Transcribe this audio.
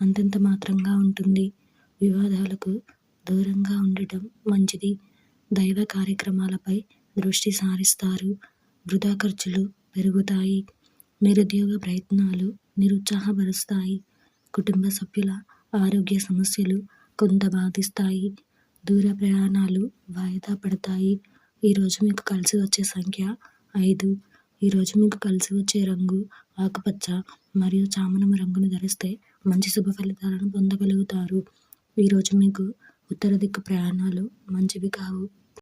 అంతంత మాత్రంగా ఉంటుంది. వివాదాలకు దూరంగా ఉండటం మంచిది. దైవ కార్యక్రమాలపై దృష్టి సారిస్తారు. వృధా ఖర్చులు పెరుగుతాయి. నిరుద్యోగ ప్రయత్నాలు నిరుత్సాహపరుస్తాయి. కుటుంబ సభ్యుల ఆరోగ్య సమస్యలు కొంత బాధిస్తాయి. దూర ప్రయాణాలు వాయిదా పడతాయి. ఈరోజు మీకు కలిసి వచ్చే సంఖ్య ఐదు. ఈరోజు మీకు కలిసి వచ్చే రంగు ఆకుపచ్చ మరియు చామనం రంగును ధరిస్తే మంచి శుభ ఫలితాలను పొందగలుగుతారు. ఈరోజు మీకు ఉత్తర దిక్కు ప్రయాణాలు మంచివి కావు.